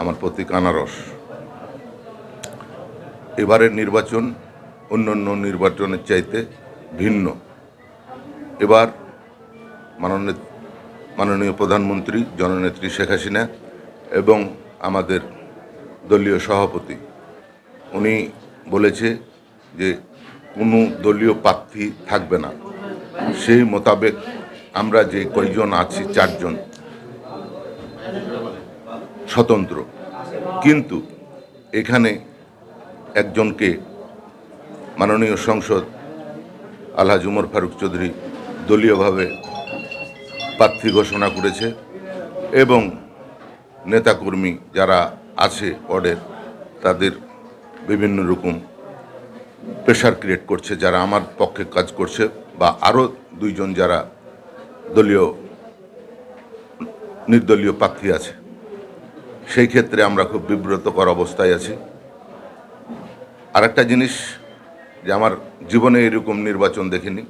আমার প্রতীক আনারস এবারের নির্বাচন অন্যান্য নির্বাচনের চাইতে ভিন্ন। এবার মাননীয় মাননীয় প্রধানমন্ত্রী জননেত্রী শেখ হাসিনা এবং আমাদের দলীয় সভাপতি, উনি বলেছে যে কোনো দলীয় প্রার্থী থাকবে না। সেই মোতাবেক আমরা যে কয়জন আছি, চারজন স্বতন্ত্র। কিন্তু এখানে একজনকে মাননীয় সংসদ আলহাজ উমর ফারুক চৌধুরী দলীয়ভাবে প্রার্থী ঘোষণা করেছে এবং নেতাকর্মী যারা আছে ওয়ার্ডের তাদের বিভিন্ন রকম প্রেশার ক্রিয়েট করছে, যারা আমার পক্ষে কাজ করছে বা আরও দুইজন যারা দলীয়, নির্দলীয় প্রার্থী আছে। সেই ক্ষেত্রে আমরা খুব বিব্রতকর অবস্থায় আছি। আরেকটা জিনিস যে আমার জীবনে এরকম নির্বাচন দেখিনি।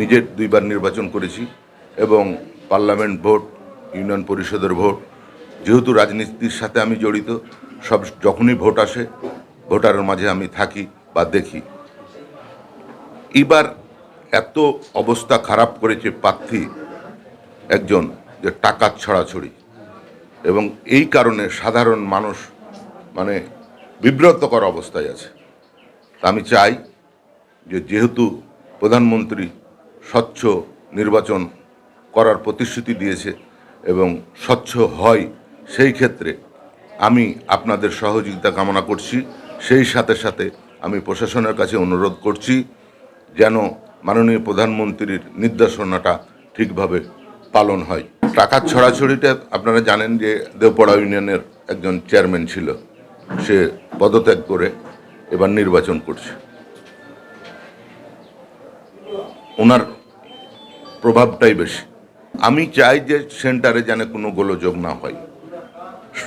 নিজের দুইবার নির্বাচন করেছি এবং পার্লামেন্ট ভোট, ইউনিয়ন পরিষদের ভোট, যেহেতু রাজনীতির সাথে আমি জড়িত, সব যখনই ভোট আসে ভোটারের মাঝে আমি থাকি বা দেখি। এবার এত অবস্থা খারাপ করেছে প্রার্থী একজন যে টাকা ছড়াছড়ি। এবং এই কারণে সাধারণ মানুষ মানে বিব্রতকর অবস্থায় আছে। আমি চাই যে যেহেতু প্রধানমন্ত্রী স্বচ্ছ নির্বাচন করার প্রতিশ্রুতি দিয়েছে এবং স্বচ্ছ হয় সেই ক্ষেত্রে আমি আপনাদের সহযোগিতা কামনা করছি। সেই সাথে সাথে আমি প্রশাসনের কাছে অনুরোধ করছি যেন মাননীয় প্রধানমন্ত্রীর নির্দেশনাটা ঠিকভাবে পালন হয়। টাকার ছড়াছড়িটা আপনারা জানেন যে দেওপাড়া ইউনিয়নের একজন চেয়ারম্যান ছিল, সে পদত্যাগ করে এবার নির্বাচন করছে। ওনার প্রভাবটাই বেশি। আমি চাই যে সেন্টারে যেন কোনো গোলযোগ না হয়।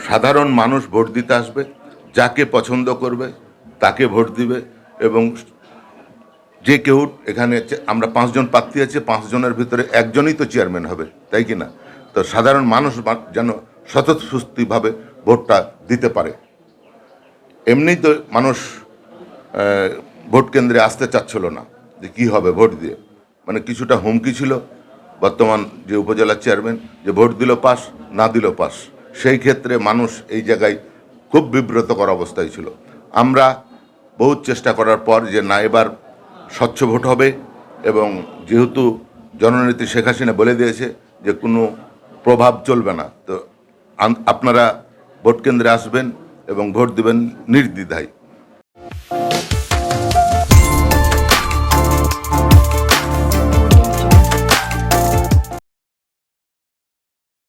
সাধারণ মানুষ ভোট দিতে আসবে, যাকে পছন্দ করবে তাকে ভোট দিবে এবং যে কেউ এখানে আমরা পাঁচজন প্রার্থী আছে, পাঁচজনের ভিতরে একজনই তো চেয়ারম্যান হবে, তাই কি না? তো সাধারণ মানুষ যেন স্বতঃস্ফূর্তিভাবে ভোটটা দিতে পারে। এমনি তো মানুষ ভোট কেন্দ্রে আসতে চাচ্ছিল না যে কি হবে ভোট দিয়ে। মানে কিছুটা হুমকি ছিল, বর্তমান যে উপজেলার চেয়ারম্যান যে ভোট দিল পাস, না দিল পাস, সেই ক্ষেত্রে মানুষ এই জায়গায় খুব বিব্রতকর অবস্থায় ছিল। আমরা বহুত চেষ্টা করার পর যে না, এবার স্বচ্ছ ভোট হবে এবং যেহেতু জননেত্রী শেখ হাসিনা বলে দিয়েছে যে কোনো প্রভাব চলবে না। তো আপনারা ভোট কেন্দ্রে আসবেন এবং ভোট দেবেন নির্দ্বিধায়।